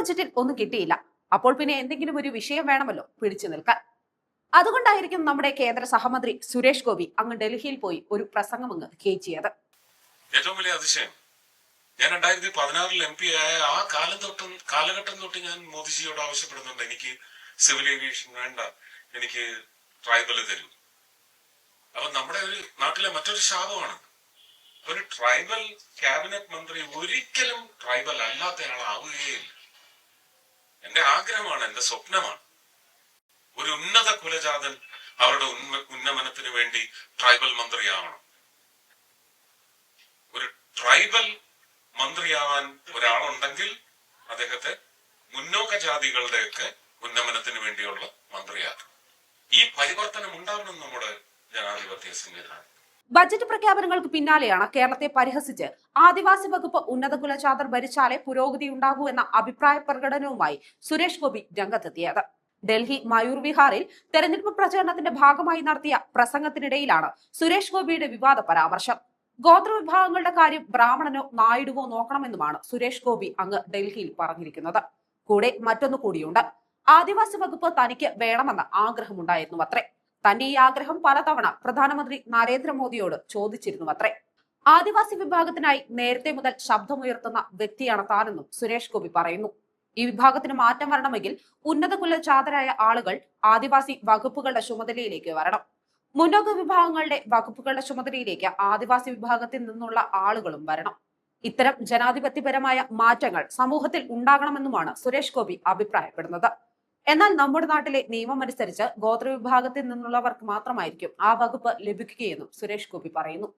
ബജറ്റിൽ ഒന്നും കിട്ടിയില്ല. അപ്പോൾ പിന്നെ എന്തെങ്കിലും ഒരു വിഷയം വേണമല്ലോ പിടിച്ചു നിൽക്കാൻ. അതുകൊണ്ടായിരിക്കും നമ്മുടെ കേന്ദ്ര സഹമന്ത്രി സുരേഷ് ഗോപി അങ്ങ് ഡൽഹിയിൽ പോയി ഒരു പ്രസംഗം അങ്ങ് കേച്ചിയത് ഏറ്റവും വലിയ അതിശയം. ഞാൻ രണ്ടായിരത്തി പതിനാറിൽ എം പി ആയ ആ കാലം തൊട്ടും കാലഘട്ടം തൊട്ട് ഞാൻ മോദിജിയോട് ആവശ്യപ്പെടുന്നുണ്ട്. എനിക്ക് സിവിൽ ഏവിയേഷൻ വേണ്ട. എനിക്ക് ട്രൈബൽ തരൂ. അപ്പൊ നമ്മുടെ ഒരു നാട്ടിലെ മറ്റൊരു ശാപമാണ്. ഒരു ട്രൈബൽ ക്യാബിനറ്റ് മന്ത്രി ഒരിക്കലും ട്രൈബൽ അല്ലാത്തയാളാവുകയില്ല എന്റെ ആഗ്രഹമാണ് എന്റെ സ്വപ്നമാണ്. ഒരു ഉന്നത കുലജാതൻ അവരുടെ ഉന്നമനത്തിന് വേണ്ടി ട്രൈബൽ മന്ത്രിയാവണം. ഒരു ട്രൈബൽ മന്ത്രിയാവാൻ ഒരാളുണ്ടെങ്കിൽ അദ്ദേഹത്തെ മുന്നോക്ക ജാതികളുടെയൊക്കെ ഉന്നമനത്തിന് വേണ്ടിയുള്ള മന്ത്രിയാക്കും. ഈ പരിവർത്തനം ഉണ്ടാവണം നമ്മുടെ ജനാധിപത്യ സംവിധാനം. ബജറ്റ് പ്രഖ്യാപനങ്ങൾക്ക് പിന്നാലെയാണ് കേരളത്തെ പരിഹസിച്ച് ആദിവാസി വകുപ്പ് ഉന്നത കുലചാതർ ഭരിച്ചാലേ പുരോഗതി ഉണ്ടാകൂ എന്ന അഭിപ്രായ പ്രകടനവുമായി സുരേഷ് ഗോപി രംഗത്തെത്തിയത്. ഡൽഹി മയൂർ വിഹാറിൽ തെരഞ്ഞെടുപ്പ് പ്രചരണത്തിന്റെ ഭാഗമായി നടത്തിയ പ്രസംഗത്തിനിടയിലാണ് സുരേഷ് ഗോപിയുടെ വിവാദ പരാമർശം. ഗോത്രവിഭാഗങ്ങളുടെ കാര്യം ബ്രാഹ്മണനോ നായിഡുവോ നോക്കണമെന്നുമാണ് സുരേഷ് ഗോപി അങ്ങ് ഡൽഹിയിൽ പറഞ്ഞിരിക്കുന്നത്. കൂടെ മറ്റൊന്നു കൂടിയുണ്ട്. ആദിവാസി വകുപ്പ് തനിക്ക് വേണമെന്ന ആഗ്രഹമുണ്ടായിരുന്നു അത്രേ തന്റെ ഈ ആഗ്രഹം പലതവണ പ്രധാനമന്ത്രി നരേന്ദ്രമോദിയോട് ചോദിച്ചിരുന്നു അത്രേ ആദിവാസി വിഭാഗത്തിനായി നേരത്തെ മുതൽ ശബ്ദമുയർത്തുന്ന വ്യക്തിയാണ് താനെന്നും സുരേഷ് ഗോപി പറയുന്നു. ഈ വിഭാഗത്തിന് മാറ്റം വരണമെങ്കിൽ ഉന്നത കുലജാതരായ ആളുകൾ ആദിവാസി വകുപ്പുകളുടെ ചുമതലയിലേക്ക് വരണം. മുന്നോക്ക വിഭാഗങ്ങളുടെ വകുപ്പുകളുടെ ചുമതലയിലേക്ക് ആദിവാസി വിഭാഗത്തിൽ നിന്നുള്ള ആളുകളും വരണം. ഇത്തരം ജനാധിപത്യപരമായ മാറ്റങ്ങൾ സമൂഹത്തിൽ ഉണ്ടാകണമെന്നുമാണ് സുരേഷ് ഗോപി അഭിപ്രായപ്പെടുന്നത്. എന്നാൽ നമ്മുടെ നാട്ടിലെ നിയമമനുസരിച്ച് ഗോത്രവിഭാഗത്തിൽ നിന്നുള്ളവർക്ക് മാത്രമായിരിക്കും ആ വകുപ്പ് ലഭിക്കുകയെന്നും സുരേഷ് ഗോപി പറയുന്നു.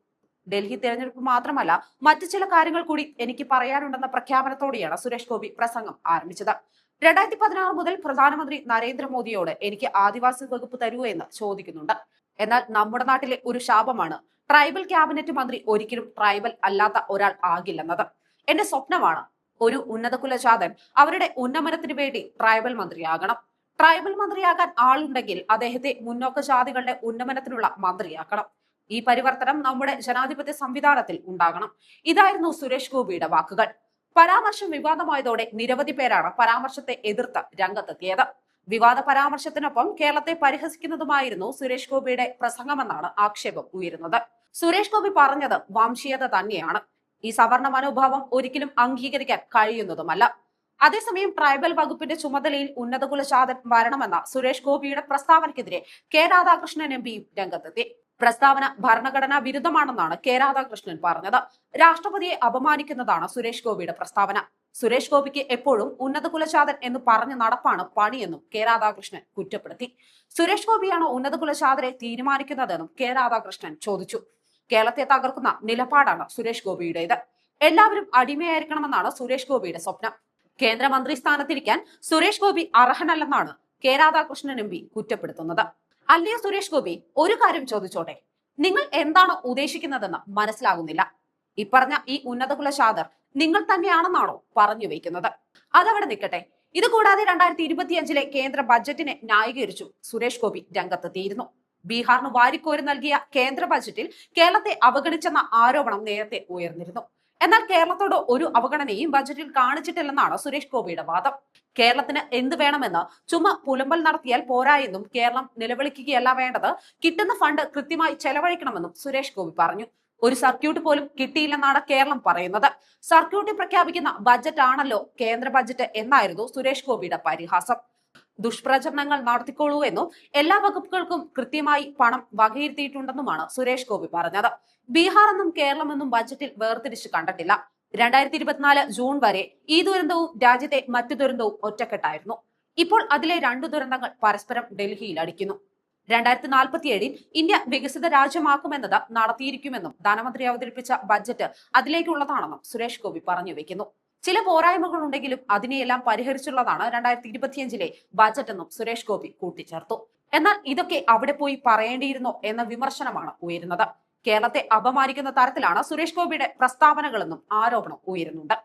ഡൽഹി തെരഞ്ഞെടുപ്പ് മാത്രമല്ല മറ്റു ചില കാര്യങ്ങൾ കൂടി എനിക്ക് പറയാനുണ്ടെന്ന പ്രഖ്യാപനത്തോടെയാണ് സുരേഷ് ഗോപി പ്രസംഗം ആരംഭിച്ചത്. രണ്ടായിരത്തി പതിനാറ് മുതൽ പ്രധാനമന്ത്രി നരേന്ദ്രമോദിയോട് എനിക്ക് ആദിവാസി വകുപ്പ് തരൂ എന്ന് ചോദിക്കുന്നുണ്ട്. എന്നാൽ നമ്മുടെ നാട്ടിലെ ഒരു ശാപമാണ്. ട്രൈബൽ ക്യാബിനറ്റ് മന്ത്രി ഒരിക്കലും ട്രൈബൽ അല്ലാത്ത ഒരാൾ ആകില്ലെന്നത്. എന്റെ സ്വപ്നമാണ് ഒരു ഉന്നത കുലജാതൻ അവരുടെ ഉന്നമനത്തിന് വേണ്ടി ട്രൈബൽ മന്ത്രിയാകണം. ട്രൈബൽ മന്ത്രിയാകാൻ ആളുണ്ടെങ്കിൽ അദ്ദേഹത്തെ മുന്നോക്ക ജാതികളുടെ ഉന്നമനത്തിനുള്ള മന്ത്രിയാക്കണം. ഈ പരിവർത്തനം നമ്മുടെ ജനാധിപത്യ സംവിധാനത്തിൽ ഉണ്ടാകണം. ഇതായിരുന്നു സുരേഷ് ഗോപിയുടെ വാക്കുകൾ. പരാമർശം വിവാദമായതോടെ നിരവധി പേരാണ് പരാമർശത്തെ എതിർത്ത് രംഗത്തെത്തിയത്. വിവാദ പരാമർശത്തിനൊപ്പം കേരളത്തെ പരിഹസിക്കുന്നതുമായിരുന്നു സുരേഷ് ഗോപിയുടെ പ്രസംഗമെന്നാണ് ആക്ഷേപം ഉയരുന്നത്. സുരേഷ് ഗോപി പറഞ്ഞത് വംശീയത തന്നെയാണ്. ഈ സവർണ മനോഭാവം ഒരിക്കലും അംഗീകരിക്കാൻ കഴിയുന്നതുമല്ല. അതേസമയം ട്രൈബൽ വകുപ്പിന്റെ ചുമതലയിൽ ഉന്നത കുലശാതൻ വരണമെന്ന സുരേഷ് ഗോപിയുടെ പ്രസ്താവനയ്ക്കെതിരെ കെ രാധാകൃഷ്ണൻ എം പിയും രംഗത്തെത്തി. പ്രസ്താവന ഭരണഘടനാ വിരുദ്ധമാണെന്നാണ് കെ രാധാകൃഷ്ണൻ പറഞ്ഞത്. രാഷ്ട്രപതിയെ അപമാനിക്കുന്നതാണ് സുരേഷ് ഗോപിയുടെ പ്രസ്താവന. സുരേഷ് ഗോപിക്ക് എപ്പോഴും ഉന്നത കുലശാതൻ എന്ന് പറഞ്ഞ നടപ്പാണ് പണിയെന്നും കെ രാധാകൃഷ്ണൻ കുറ്റപ്പെടുത്തി. സുരേഷ് ഗോപിയാണോ ഉന്നത കുലശാതരെ തീരുമാനിക്കുന്നതെന്നും കെ രാധാകൃഷ്ണൻ ചോദിച്ചു. കേരളത്തെ തകർക്കുന്ന നിലപാടാണ് സുരേഷ് ഗോപിയുടേത്. എല്ലാവരും അടിമയായിരിക്കണമെന്നാണ് സുരേഷ് ഗോപിയുടെ സ്വപ്നം. കേന്ദ്രമന്ത്രി സ്ഥാനത്തിരിക്കാൻ സുരേഷ് ഗോപി അർഹനല്ലെന്നാണ് കെ രാധാകൃഷ്ണൻ എം പി കുറ്റപ്പെടുത്തുന്നത്. അല്ലയോ സുരേഷ് ഗോപി ഒരു കാര്യം ചോദിച്ചോട്ടെ. നിങ്ങൾ എന്താണ് ഉദ്ദേശിക്കുന്നതെന്ന് മനസ്സിലാകുന്നില്ല. ഇപ്പറഞ്ഞ ഈ ഉന്നത കുലശാദർ നിങ്ങൾ തന്നെയാണെന്നാണോ പറഞ്ഞു വെക്കുന്നത്. അതവിടെ നിൽക്കട്ടെ. ഇത് കൂടാതെ രണ്ടായിരത്തി ഇരുപത്തിയഞ്ചിലെ കേന്ദ്ര ബജറ്റിനെ ന്യായീകരിച്ചു സുരേഷ് ഗോപി രംഗത്തെത്തിയിരുന്നു. ബീഹാറിന് വാരിക്കോരി നൽകിയ കേന്ദ്ര ബജറ്റിൽ കേരളത്തെ അവഗണിച്ചെന്ന ആരോപണം നേരത്തെ ഉയർന്നിരുന്നു. എന്നാൽ കേരളത്തോട് ഒരു അവഗണനയും ബജറ്റിൽ കാണിച്ചിട്ടില്ലെന്നാണ് സുരേഷ് ഗോപിയുടെ വാദം. കേരളത്തിന് എന്ത് വേണമെന്ന് ചുമ പുലമ്പൽ നടത്തിയാൽ പോരാ എന്നും കേരളം നിലവിളിക്കുകയല്ല വേണ്ടത് കിട്ടുന്ന ഫണ്ട് കൃത്യമായി ചെലവഴിക്കണമെന്നും സുരേഷ് ഗോപി പറഞ്ഞു. ഒരു സർക്യൂട്ട് പോലും കിട്ടിയില്ലെന്നാണ് കേരളം പറയുന്നത്. സർക്യൂട്ട് പ്രഖ്യാപിക്കുന്ന ബജറ്റ് ആണല്ലോ കേന്ദ്ര ബജറ്റ് എന്നായിരുന്നു സുരേഷ് ഗോപിയുടെ പരിഹാസം. ദുഷ്പ്രചരണങ്ങൾ നടത്തിക്കോളൂ എന്നും എല്ലാ വകുപ്പുകൾക്കും കൃത്യമായി പണം വകയിരുത്തിയിട്ടുണ്ടെന്നുമാണ് സുരേഷ് ഗോപി പറഞ്ഞത്. ബീഹാർ എന്നും കേരളമെന്നും ബജറ്റിൽ വേർതിരിച്ച് കണ്ടിട്ടില്ല. രണ്ടായിരത്തി ഇരുപത്തിനാല് ജൂൺ വരെ ഈ ദുരന്തവും രാജ്യത്തെ മറ്റു ദുരന്തവും ഒറ്റക്കെട്ടായിരുന്നു. ഇപ്പോൾ അതിലെ രണ്ടു ദുരന്തങ്ങൾ പരസ്പരം ഡൽഹിയിൽ അടിക്കുന്നു. രണ്ടായിരത്തി നാൽപ്പത്തിയേഴിൽ ഇന്ത്യ വികസിത രാജ്യമാക്കുമെന്നത് നടത്തിയിരിക്കുമെന്നും ധനമന്ത്രി അവതരിപ്പിച്ച ബജറ്റ് അതിലേക്കുള്ളതാണെന്നും സുരേഷ് ഗോപി പറഞ്ഞു വെക്കുന്നു. ചില പോരായ്മകൾ ഉണ്ടെങ്കിലും അതിനെയെല്ലാം പരിഹരിച്ചുള്ളതാണ് രണ്ടായിരത്തി ഇരുപത്തിയഞ്ചിലെ ബജറ്റ് എന്നും സുരേഷ് ഗോപി കൂട്ടിച്ചേർത്തു. എന്നാൽ ഇതൊക്കെ അവിടെ പോയി പറയേണ്ടിയിരുന്നോ എന്ന വിമർശനമാണ് ഉയരുന്നത്. കേരളത്തെ അപമാനിക്കുന്ന തരത്തിലാണ് സുരേഷ് ഗോപിയുടെ പ്രസ്താവനകളെന്നും ആരോപണം ഉയരുന്നുണ്ട്.